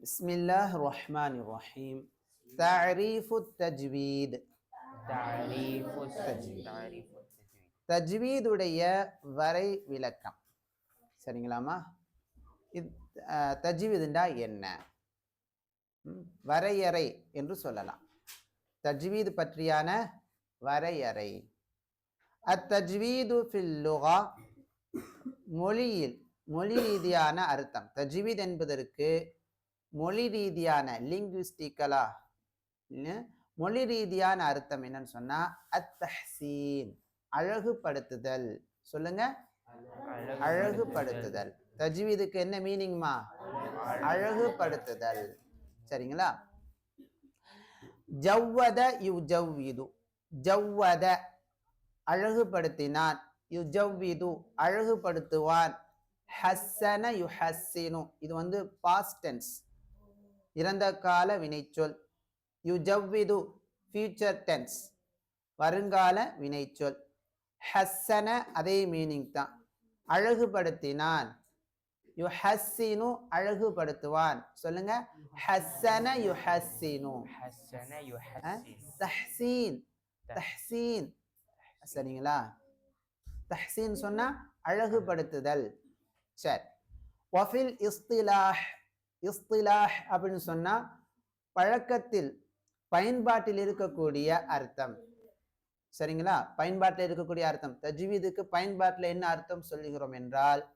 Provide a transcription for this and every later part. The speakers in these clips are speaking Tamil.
بسم الله الرحمن الرحيم تعريف التجويد تعريف التجويد تعريف التجويد தஜ்வீதுடைய வரை விளக்கம் சரிங்களாமா இது அஹ், தஜ்வீதுண்டா என்ன ம், வரையறை என்று சொல்லலாம் தஜ்வீது பற்றியான வரையறை அத்தஜ்வீது ஃபில் லுகா மொழியில் மொழி ரீதியான அர்த்தம் தஜ்வீத் என்பதற்கு மொழி ரீதியான லிங்குவிஸ்டிக்கலா மொழி ரீதியான அர்த்தம் என்னன்னு சொன்னா அத்தஹ்சீன் அழகுபடுத்துதல். சொல்லுங்க. அழகுபடுத்துதல். தஜ்வீதுக்கு என்ன மீனிங்மா அழகுபடுத்துதல். சரிங்களா? ஜவ்வத யு ஜவ்விது ஜவ்வத அழகுபடுத்தினான். யு ஜவ்விது அழகுபடுத்துவான். ஹஸ்ஸன யு ஹஸ்ஸினு இது வந்து பாஸ்ட் டென்ஸ் இறந்த கால வினைச்சொல். யு ஜவ்விது ஃபியூச்சர் டென்ஸ். வருங்கால வினைச்சொல். ஹஸ்ஸன அதே மீனிங் தான். அழகுபடுத்தினான் யு ஹஸ்ஸினு அழகுபடுத்துவான். சொல்லுங்க. ஹஸ்ஸன யு ஹஸ்ஸினு. ஹஸ்ஸன யு தஹ்சீன் தஹ்சீன் சரிங்களா? தஹ்சீன் சொன்னா அழகுபடுத்துதல். சரி. வஃபில் இஸ்திலாஹ் இஸ்திலாஹ் அப்படின்னு சொன்னால் பழக்கத்தில் பயன்பாட்டில் இருக்கக்கூடிய அர்த்தம். சரிங்களா? பயன்பாட்டில் இருக்கக்கூடிய அர்த்தம். தஜ்வீதுக்கு பயன்பாட்டில் என்ன அர்த்தம் சொல்லுகிறோம் என்றால்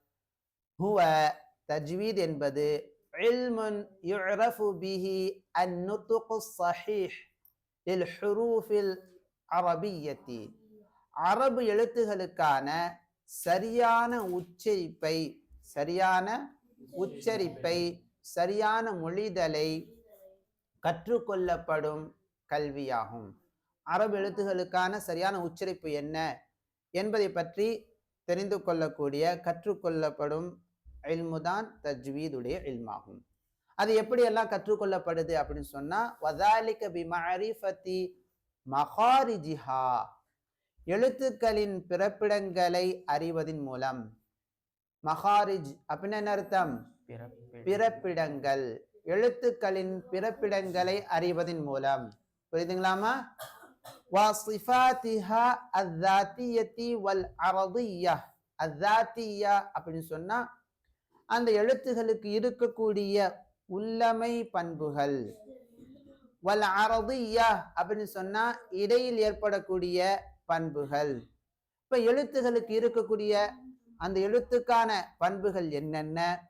ஹுவ தஜ்வீத் என்பது இல்முன் யுரஃபு பிஹி அந்நுத்துக்கு சஹீஹ் இல் ஹுரூஃபில் அரபியத்தி. அரபு எழுத்துகளுக்கான சரியான உச்சரிப்பை சரியான உச்சரிப்பை சரியான மொழிதலை கற்றுக்கொள்ளப்படும் கல்வியாகும். அரபு எழுத்துகளுக்கான சரியான உச்சரிப்பு என்ன என்பதை பற்றி தெரிந்து கொள்ளக்கூடிய கற்றுக்கொள்ளப்படும் இல்முதான் தஜ்வீதுடைய இல்மாகும். அது எப்படியெல்லாம் கற்றுக்கொள்ளப்படுது அப்படின்னு சொன்னால் வதாலிக பி மகாரிஜிஹா எழுத்துக்களின் பிறப்பிடங்களை அறிவதன் மூலம். மகாரிஜ் அப்படின்னு என்ன அர்த்தம்? பிறப்பிடங்கள். எழுத்துக்களின் பிறப்பிடங்களை அறிவதன் மூலம். புரியுதுங்களாமா வாசிஃபாத்திஹா அத்தாத்தியத்தி வல் அரதியா அத்தாத்தியா அப்படின்னு சொன்னா அந்த எழுத்துகளுக்கு இருக்கக்கூடிய உள்ளமை பண்புகள். வல் அரதியா அப்படின்னு சொன்னா இடையில் ஏற்படக்கூடிய பண்புகள். இப்ப எழுத்துகளுக்கு இருக்கக்கூடிய அந்த எழுத்துக்கான பண்புகள் என்னென்ன?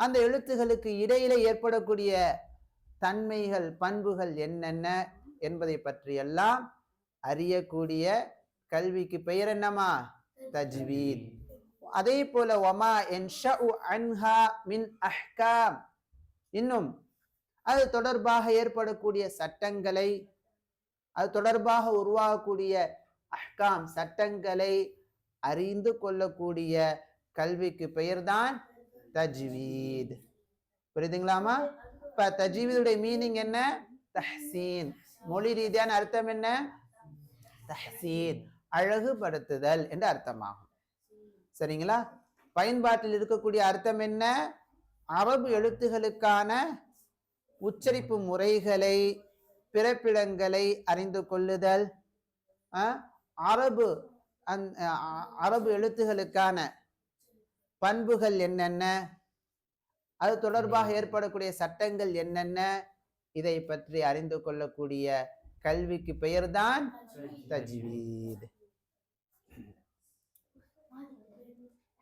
அந்த எழுத்துகளுக்கு இடையில ஏற்படக்கூடிய தன்மைகள் பண்புகள் என்னென்ன என்பதை பற்றியெல்லாம் அறியக்கூடிய கல்விக்கு பெயர் என்னமா தஜ்வீத். அதே போல ஒமா அன்ஹா மின் அஹ்காம். இன்னும் அது தொடர்பாக ஏற்படக்கூடிய சட்டங்களை அது தொடர்பாக உருவாகக்கூடிய அஹ்காம் சட்டங்களை அறிந்து கொள்ளக்கூடிய கல்விக்கு பெயர்தான் தஜ்வீத். புரியுதுங்களாமா இப்ப தஜ்வீதுடைய மீனிங் என்ன? தஹ்சீன். மொழி ரீதியான அர்த்தம் என்ன? தஹ்சீன். அழகுபடுத்துதல் என்று அர்த்தமாகும். சரிங்களா? பயன்பாட்டில் இருக்கக்கூடிய அர்த்தம் என்ன? அரபு எழுத்துகளுக்கான உச்சரிப்பு முறைகளை பிறப்பிடங்களை அறிந்து கொள்ளுதல். அரபு அந் அரபு எழுத்துகளுக்கான பண்புகள் என்னென்ன? அது தொடர்பாக ஏற்படக்கூடிய சட்டங்கள் என்னென்ன? இதை பற்றி அறிந்து கொள்ளக்கூடிய கல்விக்கு பெயர்தான் தஜ்வீத்.